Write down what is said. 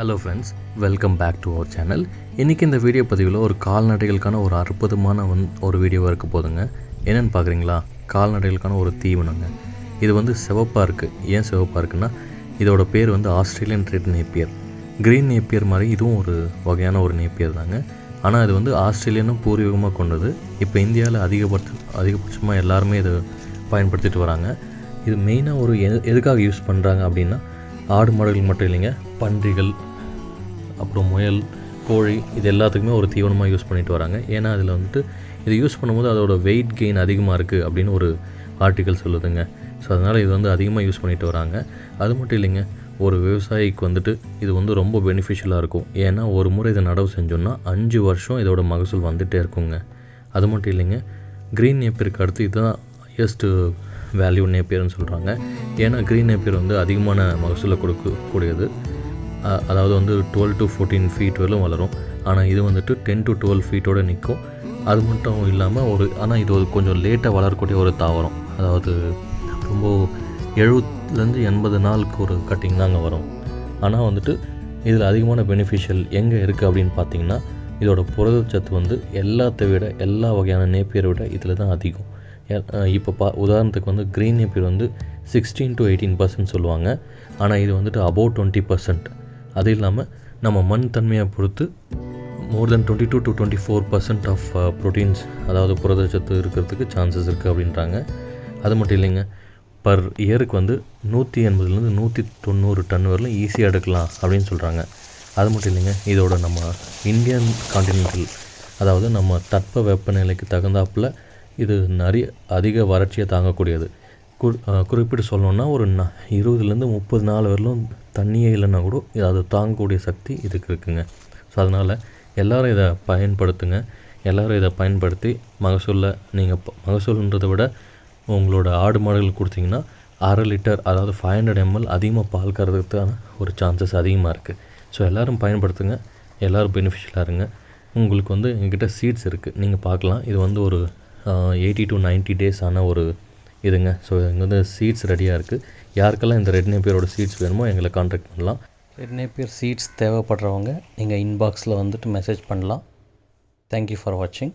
Hello friends welcome back to our channel இன்றைக்கி இந்த video பதிவில் ஒரு கால்நடைகளுக்கான ஒரு அற்புதமான வந் ஒரு வீடியோவாக இருக்க போதுங்க. என்னென்னு பார்க்குறீங்களா கால்நடைகளுக்கான ஒரு தீவனங்க. இது வந்து சிவப்பாக இருக்குது ஏன் சிவப்பாக இருக்குன்னா இதோட பேர் வந்து Australian red napier. Green napier மாதிரி இதுவும் ஒரு வகையான ஒரு நேப்பியர் தாங்க. ஆனால் இது வந்து ஆஸ்திரேலியனும் பூர்வீகமாக கொண்டது. இப்போ இந்தியாவில் அதிகபட்ச அதிகபட்சமாக எல்லாருமே இதை பயன்படுத்திட்டு வராங்க. இது மெயினாக ஒரு எதுக்காக யூஸ் பண்ணுறாங்க அப்படின்னா ஆடு மாடுகள் மட்டும் இல்லைங்க. பன்றிகள் அப்புறம் முயல் கோழி இது எல்லாத்துக்குமே ஒரு தீவனமாக யூஸ் பண்ணிட்டு வராங்க. ஏன்னா அதில் வந்துட்டு இது யூஸ் பண்ணும்போது அதோடய வெயிட் கெயின் அதிகமாக இருக்குது அப்படின்னு ஒரு ஆர்டிக்கல் சொல்லுதுங்க. ஸோ அதனால் இது வந்து அதிகமாக யூஸ் பண்ணிட்டு வராங்க. அது மட்டும் இல்லைங்க ஒரு விவசாயிக்கு வந்துட்டு இது வந்து ரொம்ப பெனிஃபிஷியலாக இருக்கும். ஏன்னா ஒரு முறை இதை நடவு செஞ்சோன்னா அஞ்சு வருஷம் இதோட மகசூல் வந்துகிட்டே இருக்குங்க. அது மட்டும் இல்லைங்க க்ரீன் நேப்பியருக்கு அடுத்து இதுதான் ஹையஸ்ட்டு வேல்யூ நேப்பியர்னு சொல்கிறாங்க ஏன்னா க்ரீன் நேப்பியர் வந்து அதிகமான மகசூலை கொடுக்கக்கூடியது அதாவது வந்து டுவெல் டு ஃபோர்டீன் ஃபீட் வரலும் வளரும். ஆனால் இது வந்துட்டு டென் டு டுவெல் ஃபீட்டோடு நிற்கும் அது மட்டும் இல்லாமல் ஒரு ஆனால் இது ஒரு கொஞ்சம் லேட்டாக வளரக்கூடிய ஒரு தாவரம். அதாவது ரொம்ப எழுபத்துலேருந்து எண்பது நாளுக்கு ஒரு கட்டிங் தாங்க வரும். ஆனால் வந்துட்டு இதில் அதிகமான பெனிஃபிஷியல் எங்கே இருக்குது அப்படின்னு பார்த்தீங்கன்னா இதோட புரதச்சத்து வந்து எல்லாத்தை விட எல்லா வகையான நேப்பியரை விட இதில் தான் அதிகம். இப்போ பா உதாரணத்துக்கு வந்து க்ரீன் நேப்பியர் வந்து சிக்ஸ்டீன் டு எயிட்டீன் பர்சன்ட் சொல்லுவாங்க. ஆனால் இது வந்துட்டு அபவ் டுவெண்ட்டி பர்சன்ட் அது இல்லாமல் நம்ம மண் தன்மையை பொறுத்து more than twenty two to twenty four percent of proteins அதாவது புரதச்சத்து இருக்கிறதுக்கு சான்சஸ் இருக்குது அப்படின்றாங்க. அது மட்டும் இல்லைங்க பர் இயருக்கு வந்து நூற்றி எண்பதுலேருந்து நூற்றி தொண்ணூறு டன் வரலும் ஈஸியாக எடுக்கலாம் அப்படின்னு சொல்கிறாங்க அது மட்டும் இல்லைங்க இதோட நம்ம இந்தியன் காண்டினென்டல் அதாவது நம்ம தட்ப வெப்பநிலைக்கு தகுந்தாப்புல இது நிறைய அதிக வறட்சியை தாங்கக்கூடியது. கு குறிப்பிட்டு சொல்லணுன்னா ஒரு ந இருபதுலேருந்து முப்பது நாள் வரலும் தண்ணியே இல்லைன்னா கூட அதை தாங்கக்கூடிய சக்தி இதுக்கு இருக்குங்க. ஸோ அதனால் எல்லோரும் இதை பயன்படுத்துங்க. எல்லோரும் இதை பயன்படுத்தி மகசூலில் நீங்கள் மகசூல்ன்றதை விட உங்களோட ஆடு மாடுகள் கொடுத்தீங்கன்னா அரை லிட்டர் அதாவது ஃபைவ் ஹண்ட்ரட் எம்எல் அதிகமாக பால் கறதுக்கான ஒரு சான்சஸ் அதிகமாக இருக்குது ஸோ எல்லோரும் பயன்படுத்துங்க. எல்லோரும் பெனிஃபிஷியலாக இருங்க. உங்களுக்கு வந்து எங்கிட்ட சீட்ஸ் இருக்குது நீங்கள் பார்க்கலாம். இது வந்து ஒரு எயிட்டி டு 90 டேஸ் ஆன ஒரு இதுங்க. ஸோ இங்கே வந்து சீட்ஸ் ரெடியாக இருக்குது யாருக்கெல்லாம் இந்த ரெட் நேப்பியரோட சீட்ஸ் வேணுமோ எங்களை காண்டாக்ட் பண்ணலாம். ரெட் நேப்பியர் சீட்ஸ் தேவைப்படுறவங்க நீங்கள் இன்பாக்ஸில் வந்துட்டு மெசேஜ் பண்ணலாம். தேங்க்யூ ஃபார் வாட்சிங்